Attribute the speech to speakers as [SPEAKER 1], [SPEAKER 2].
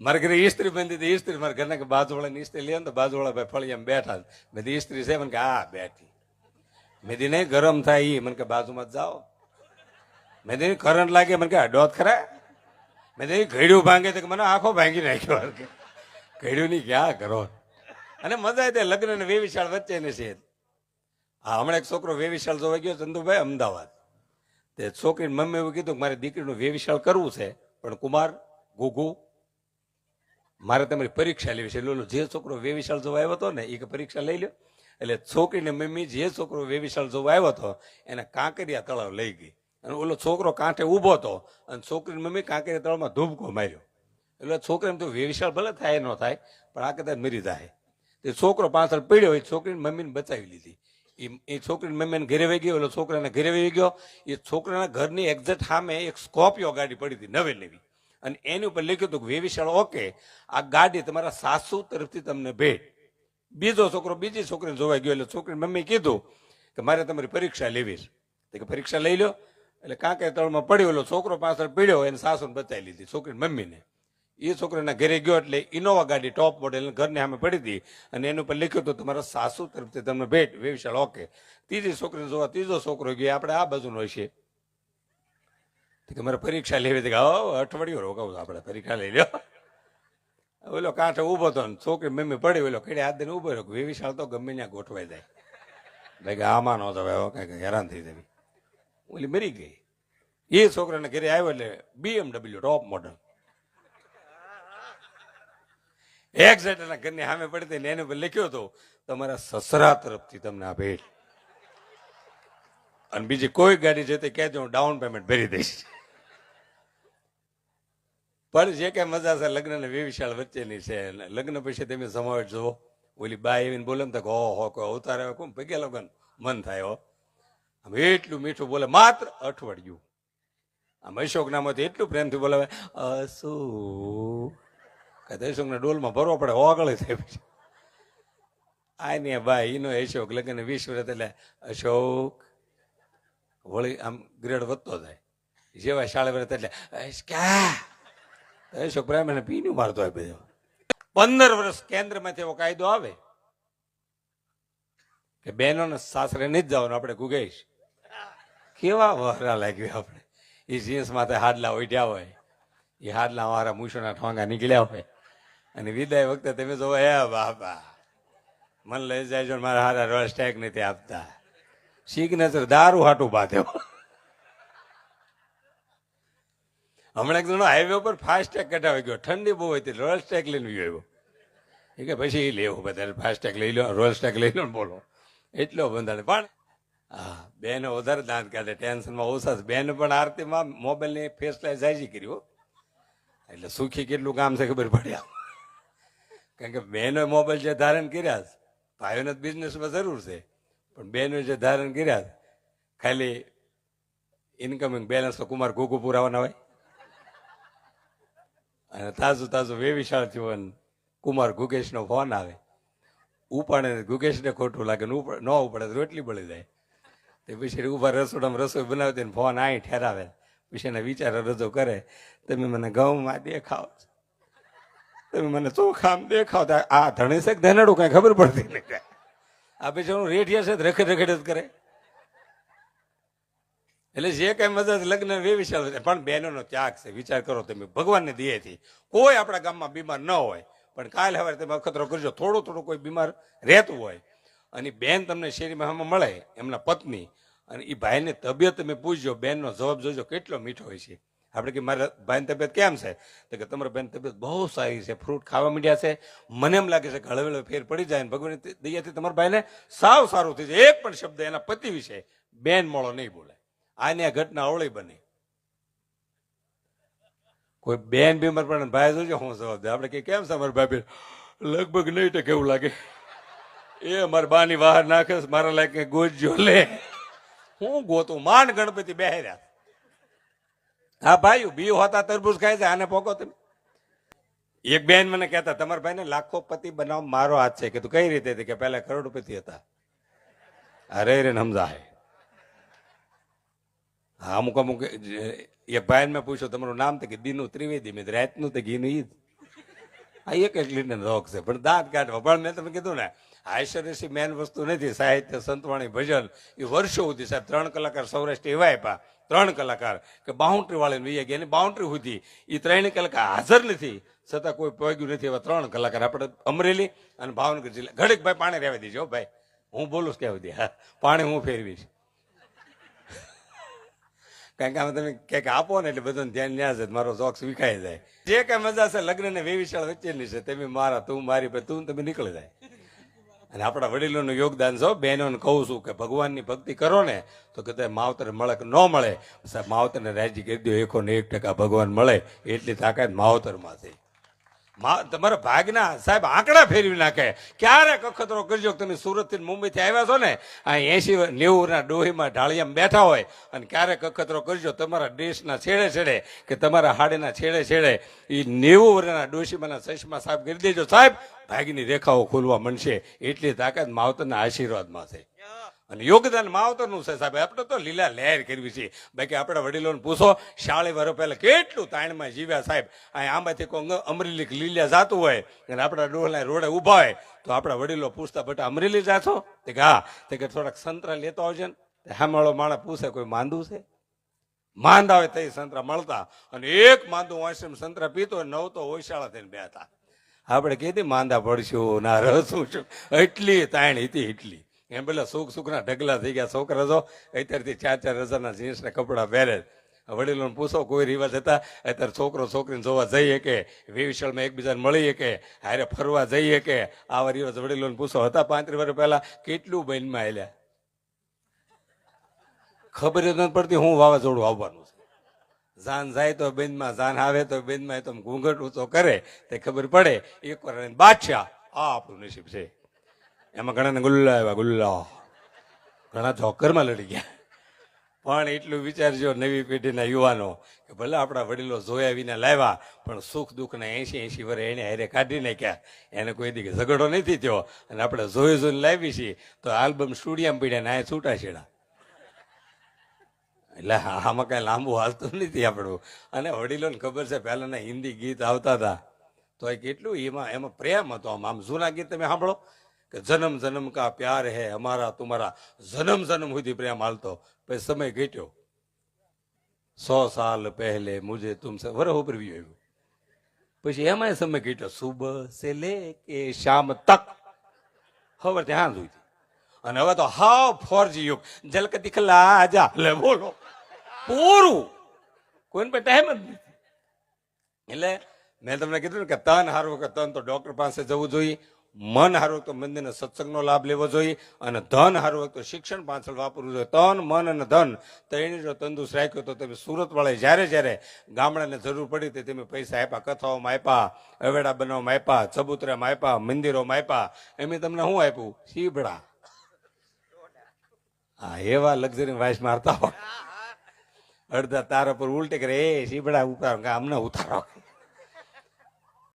[SPEAKER 1] મારા ઈસ્ત્રી બંધી હતી ઈસ્ત્રી, મારા ઘરના કે બાજુવાળાની ઈસ્ત્રી લે ને તો બાજુવાળા ભાઈ ફળિયામાં બેઠા. મેં ઈસ્ત્રી છે, મને કે આ બેઠી. મેં નહીં, ગરમ થાય એ મને કે બાજુમાં જાઓ. મેં કીધું કરંટ લાગે, મને કે અડોત ખરા. મેં દીધી ઘડ્યું ભાંગે તો મને આંખો ભાંગી નાખ્યો. કે ઘડ્યું ની ક્યાં કરો? અને મજા આવી લગ્ન ને વેવિશાળ વચ્ચે ને છે. હા, હમણાં એક છોકરો વેવિશાળ જોવા ગયો ચંદુભાઈ, અમદાવાદ. તે છોકરીની મમ્મી એવું કીધું કે મારે દીકરીનું વેવિશાળ કરવું છે, પણ કુમાર, ગુગુ મારે તમારી પરીક્ષા લેવી છે. એટલે જે છોકરો વેવિશાળ જોવા આવ્યો હતો ને એ પરીક્ષા લઈ લ્યો. એટલે છોકરીને મમ્મી જે છોકરો વેવિશાળ જોવા આવ્યો હતો, એને કાંકરિયા તળાવ લઈ ગઈ. અને ઓલો છોકરો કાંઠે ઊભો હતો અને છોકરીની મમ્મી કાંકરિયા તળાવમાં ધૂબકો માર્યો. એટલે છોકરીને તો વેવિશાળ ભલે થાય ન થાય, પણ આ કદાચ મરી જાય. તે છોકરો પાછળ પડ્યો, એ છોકરીની મમ્મીને બચાવી લીધી. એ- છોકરીની મમ્મીને ઘરે વહી ગયો, ઓલો છોકરાને ઘરે વહી ગયો. એ છોકરાના ઘરની એક્ઝેક્ટ સામે એક સ્કોપિયો ગાડી પડી હતી નવે નવી અને એની ઉપર લખ્યું હતું કે વેવિશાળ ઓકે, આ ગાડી તમારા સાસુ તરફથી તમને ભેટ. બીજો છોકરો બીજી છોકરીને જોવા ગયો, એટલે છોકરીની મમ્મી કીધું કે મારે તમારી પરીક્ષા લેવી છે. કે પરીક્ષા લઈ લો એટલે કાંકે તળમાં પડ્યો એટલે છોકરો પાછળ પીડ્યો, એને સાસુને બચાવી લીધી, છોકરીની મમ્મીને. એ છોકરાના ઘરે ગયો એટલે ઇનોવા ગાડી ટોપ મોડેલ ઘરને સામે પડી હતી અને એની ઉપર લખ્યું હતું, તમારા સાસુ તરફથી તમને ભેટ વેવિશાળ ઓકે. ત્રીજી છોકરીને જોવા ત્રીજો છોકરો ગયો આપણે આ બાજુનો હશે. તો કે મારે પરીક્ષા લેવી હતી કે હો અઠવાડિયું રોકાવું આપણે, પરીક્ષા લઈ લ્યો. ઓલો કાંઠે ઊભો હતો છોકરી મમ્મી પડી, ઓલો ખેડે હાથ દઈને ઊભો રહ્યો વેવિશાળ તો ગમે ત્યાં ગોઠવાઈ જાય. ભાઈ કે આમાં નહોતો હવે કંઈક હેરાન થઈ જવી. ઓલી મરી ગઈ. એ છોકરાને ઘરે આવ્યો એટલે બીએમડબલ્યુ ટોપ મોડલ એના ઘરની સામે પડી હતી એને લખ્યો હતો, તમારા સસરા તરફથી તમને આ ભેટ. અને બીજી કોઈ ગાડી જતી કહેજો હું ડાઉન પેમેન્ટ ભરી દઈશ. પણ જે કઈ મજા છે, લગ્ન ને વિશાળ વચ્ચેની છે. લગ્ન પછી તમે સમાવેશ જુઓ, ઓલી બા એવીને બોલે ને તો હો હો, કોઈ અવતાર આવ્યો? કોમ પગે લગન. મન થાય, હો. આમ એટલું મીઠું બોલે, માત્ર અઠવાડિયું. આમ અશોક નામથી એટલું પ્રેમથી બોલાવે અસુ. કદાચ અશોકના ડોલમાં ભરવો પડે ઓગળે થાય પછી. આ ને ભાઈ, એનો અશોક, લગ્ન વીસ વર્ષ એટલે અશોક. વળી આમ ગ્રેડ વધતો જાય. જેવા શાળા વર્ષ એટલે અશોક પ્રેમ એને પીનું મારતો બધો પંદર વર્ષ કેન્દ્રમાંથી એવો કાયદો આવે કે બહેનોને સાસરે નહીં જ જવાનું, આપણે ગુગેશ કેવા વહરા લાગ્યું આપણે. એ જીન્સ માથે હાડલા ઉઠ્યા હોય. એ હાડલા મારા મૂછોના ઠોંગા નીકળ્યા હોય. અને વિદાય વખતે તમે જોવો, હે બાપા, મન લઈ જાય મારા હારા રસ ટેક નથી આપતા. સિગ્નેચર દારૂ હાટું બાંધ્યો. હમણાં એક જણો હાઈવે ઉપર ફાસ્ટ ટેગ કઢાવી ગયો. ઠંડી બહુ હતી રોયલ સ્ટેક લઈને ગયો એ કે પછી લેવું બધા ફાસ્ટેગ લઈ લો રોયલ સ્ટેક લઈ લો બોલો. એટલો બંધાણે. પણ હા બેન વધારે દાંત કાઢે, ટેન્શનમાં ઓછા બેન પણ આરતીમાં મોબાઈલની ફેસ લાઈટ જાજી કર્યું એટલે સુખી કેટલું કામ છે ખબર પડ્યા કારણ કે બહેનો મોબાઈલ જે ધારણ કર્યા છે, ભાઈઓને બિઝનેસમાં જરૂર છે. પણ બહેનો જે ધારણ કર્યા ખાલી ઇન્કમિંગ બેલેન્સ તો કુમાર ઘોઘુ પુરાવાના હોય. અને તાજું તાજું વેવિશાળ અને કુમાર ગુગેશનો ફોન આવે. ઉપાડે ગુગેશને ખોટું લાગે ને ન ઉપાડે રોટલી બળી જાય. તે પછી ઊભા રસોડામાં રસોઈ બનાવતી ફોન આઈ ઠેરાવે. પછી એના વિચારો રજૂ કરે, તમે મને ઘઉંમાં દેખાવ તમે મને ચોખામ દેખાવ આ ધણી છે કે ધનેડું કઈ ખબર પડતી નહીં. આ પછી રેઠિયા છે રખડ રખડ જ કરે. એટલે જે કઈ મદદ લગ્ન વેવિશાળ છે પણ બહેનોનો ત્યાગ છે. વિચાર કરો તમે, ભગવાનને દિયેથી. કોઈ આપણા ગામમાં બીમાર ન હોય, પણ કાલ હવે તમે અખતરો કરજો. થોડું થોડું કોઈ બીમાર રહેતું હોય, અને બેન તમને શેરીમાં મળે, એમના પત્ની, અને એ ભાઈને તબિયત તમે પૂછજો બેનનો જવાબ જોજો, કેટલો મીઠો હોય છે. આપણે કે મારા ભાઈની તબિયત કેમ છે? તો કે તમારા બેન તબિયત બહુ સારી છે, ફ્રૂટ ખાવા માંડ્યા છે. મને એમ લાગે છે કે હળવે હળવે ફેર પડી જાય ભગવાનની દયાથી તમારા ભાઈને સાવ સારું થઈ જાય. એક પણ શબ્દ એના પતિ વિશે બેન મોળો નહીં બોલે. આની ઘટના અવળી બની. કોઈ બેન બીમાર પડે ભાઈ જોજો હું જવાબ દે આપણે કે કેમ છે અમારા ભાઈ લગભગ નહીં ટકે એવું લાગે? એ મારી બાની બહાર નાખે મારા લાયક ગોજ્યો લે. હું ગોતું? માંડ ગણપતિ બેહર્યા. હા ભાઈ બી હોતા તરબૂજ ખાય છે આને પોકો તમે. એક બેન મને કહેતા, તમારા ભાઈને લાખો પતિ બનાવ મારો હાથ છે. કે તું કઈ રીતે કે પહેલા કરોડપતિ હતા. અરે રે સમજાય હા, અમુક અમુક એ ભાઈ મેં પૂછ્યું, તમારું નામ તો કે દીનું ત્રિવેદી, મેં રાતનું તો ઘીનું ઈ આ એક એક લીટરનો રોગ છે, પણ દાંત કાઢવા. પણ મેં તમે કીધું ને હાસ્યરસી મેન વસ્તુ નથી, સાહિત્ય, સંતવાણી, ભજન, એ વર્ષો સુધી સાહેબ ત્રણ કલાકાર સૌરાષ્ટ્ર એવા આપ્યા, ત્રણ કલાકાર, કે બાઉન્ડ્રી વાળીને વહી ગયા. એની બાઉન્ડ્રી સુધી એ ત્રણ કલાકાર હાજર નથી, છતાં કોઈ પગ્યું નથી એવા ત્રણ કલાકાર. આપણે અમરેલી અને ભાવનગર જિલ્લા. ઘડીક ભાઈ પાણી રહેવા દીજો ભાઈ. હું બોલું ક્યાં સુધી હા, પાણી હું ફેરવીશ. કારણ કે આમાં તમે ક્યાંક આપો ને એટલે બધાને ધ્યાન ન્યા છે મારો જોક્સ વિખાઈ જાય. જે કઈ મજા છે લગ્ન ને વેવિશાળ વચ્ચેની છે, તમે મારા, તું મારી પર, તું તમે નીકળી જાય. અને આપણા વડીલોનું યોગદાન છો બહેનોને કહું છું કે ભગવાનની ભક્તિ કરો ને, તો કદાચ માવતર મળે કે ન મળે. સાહેબ, માવતરને રાજી કરી દો એકો ને એક ટકા ભગવાન મળે, એટલી તાકાત માવતરમાં મા- તમારા ભાગના સાહેબ આંકડા ફેરવી નાખે. ક્યારેક અખતરો કરજો તમે સુરતથી મુંબઈ થી આવ્યા છો ને, આ એસી નેવું ના ડોહીમાં ઢાળિયામાં બેઠા હોય. અને ક્યારેક અખતરો કરજો, તમારા દેશના છેડે છેડે કે તમારા હાડેના છેડે છેડે એ નેવું વર્ષના ડોશીમાના ચશ્મા સાહેબ કરી દેજો. સાહેબ, ભાગની રેખાઓ ખોલવા મળશે એટલી તાકાત માવતરના આશીર્વાદમાં છે. અને યોગદાન માવતરનું છે સાહેબ. આપણે તો લીલા લહેર કરવી છે. બાકી આપણા વડીલોને પૂછો, શાળી વર્ષ પહેલાં કેટલું તાણમાં જીવ્યા સાહેબ? અહીં આમાંથી કોઈ અમરેલી લીલા જાતું હોય અને આપણા ડોહલા રોડે ઊભા હોય, તો આપણા વડીલો પૂછતા બટા, અમરેલી જાશો? તે કે હા. તે કે થોડાક સંતરા લેતો આવજે ને. હામાળો માણસ પૂછે, કોઈ માંદું છે? માંદા હોય તે સંતરા મળતા. અને એક માંદું આશ્રમ સંતરા પીતો નવ તો ઓશાળા થઈને બે હતા આપણે કીધી, માંદા પડશું, ના રસું છું. એટલી તાણ હતી, એટલી. એમ પેલા સુખ સુખના ઢગલા થઈ ગયા છોકરા જો. અત્યારથી ચાર ચાર હજારના જીન્સના કપડાં પહેરે વડીલોને પૂછો, કોઈ રિવાજ હતા? અત્યારે છોકરો છોકરીને જોવા જઈએ કે વેવિશાળમાં એકબીજાને મળીએ કે હારે ફરવા જઈએ કે આવા રિવાજ વડીલોને પૂછો. હતા પાંત્રીસ વર્ષ પહેલા કેટલું બહેનમાં આવેલા ખબર જ નથી પડતી હું વાવાઝોડું આવવાનું છે. જાન જાય તો બેનમાં જાન આવે તો બેનમાં તો ઘૂંઘટ ઊંચો કરે. તે ખબર પડે, એક વાર બાદશાહ આ આપણું નસીબ છે. એમાં ઘણાને ગુલ્લા આવ્યા, ગુલ્લા. ઘણા જોકરમાં લડી ગયા. પણ એટલું વિચારજો નવી પેઢીના યુવાનો, કે ભલે આપણા વડીલો જોયા વિના લાવ્યા, પણ સુખ દુઃખના એસી એસી વર્ષ એને હારે કાઢી નાખ્યા. એને કોઈ દી ઝઘડો નથી થયો. અને આપણે જોઈ જોઈને લાવી છીએ, તો આલ્બમ સ્ટુડિયામાં પડ્યા ને આ છૂટા છેડા. એટલે આમાં કાંઈ લાંબુ હાલતું નથી આપણું. અને વડીલોને ખબર છે, પહેલાંના હિન્દી ગીત આવતા હતા. તો એ કેટલું એમાં એમાં પ્રેમ હતો આમ. આમ જૂના ગીત તમે સાંભળો? કે જન્મ જન્મ કા પ્યાર હે અમારા તુમારા. જન્મ જન્મ સુધી પ્રેમ હાલતો. પછી સમય ઘટ્યો. સો સાલ પહેલે મુજે તુમસે વરહ ઉપરવી આવ્યું. પછી એમાંય સમય ઘટ્યો. સુબહ સે લે કે શામ તક. હવે ત્યાં સુધી અને હવે તો હાવ ફોરજી યુગ. જલક દિખલા જા. લે, બોલો. પૂરું. કોઈને પર ટાઈમ જ નથી. એટલે મેં તમને કીધું ને કે તન હારવું કે તન તો ડોક્ટર પાસે જવું જોઈએ. મન હારું તો મંદિરના સત્સંગનો લાભ લેવો જોઈએ અને ધન હારવું તો શિક્ષણ પાછળ વાપરવું જોઈએ. તન, મન અને ધન ત્રણે જો તંદુરસ્ત રાખ્યો તો તમે સુરત વાળા જ્યારે જ્યારે ગામડાને જરૂર પડી તે તમે પૈસા આપ્યા, કથાઓમાં આપ્યા, અવેડા બનાવવામાં આપ્યા, ચબૂતરામાં આપ્યા, મંદિરોમાં આપ્યા. એમ તમને શું આપ્યું? શીભડા હા, એવા લક્ઝરી વાઇસ મારતા હોય. અડધા તારા પર ઉલટે કરે, એ શીબડા ઉતારો. અમને ઉતારો.